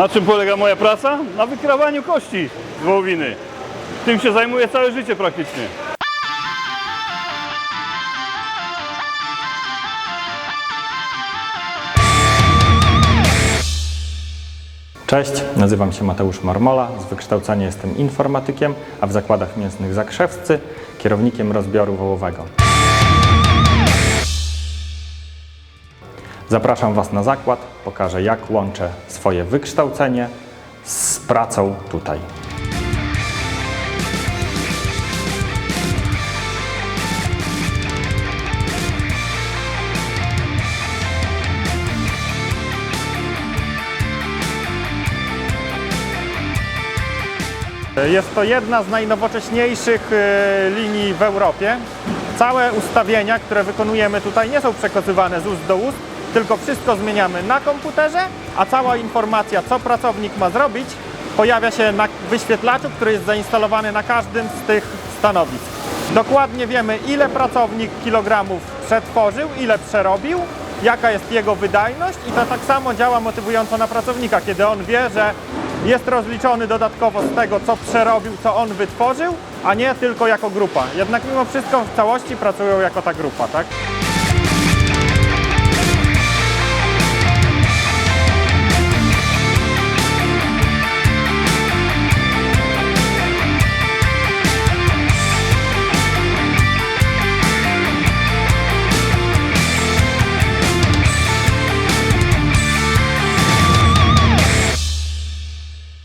Na czym polega moja praca? Na wykrawaniu kości z wołowiny. Tym się zajmuję całe życie praktycznie. Cześć, nazywam się Mateusz Marmola, z wykształcenia jestem informatykiem, a w zakładach mięsnych Zakrzewscy kierownikiem rozbioru wołowego. Zapraszam Was na zakład, pokażę jak łączę swoje wykształcenie z pracą tutaj. Jest to jedna z najnowocześniejszych e, linii w Europie. Całe ustawienia, które wykonujemy tutaj, nie są przekazywane z ust do ust, tylko wszystko zmieniamy na komputerze, a cała informacja, co pracownik ma zrobić, pojawia się na wyświetlaczu, który jest zainstalowany na każdym z tych stanowisk. Dokładnie wiemy, ile pracownik kilogramów przetworzył, ile przerobił, jaka jest jego wydajność i to tak samo działa motywująco na pracownika, kiedy on wie, że jest rozliczony dodatkowo z tego, co przerobił, co on wytworzył, a nie tylko jako grupa. Jednak mimo wszystko w całości pracują jako ta grupa, tak?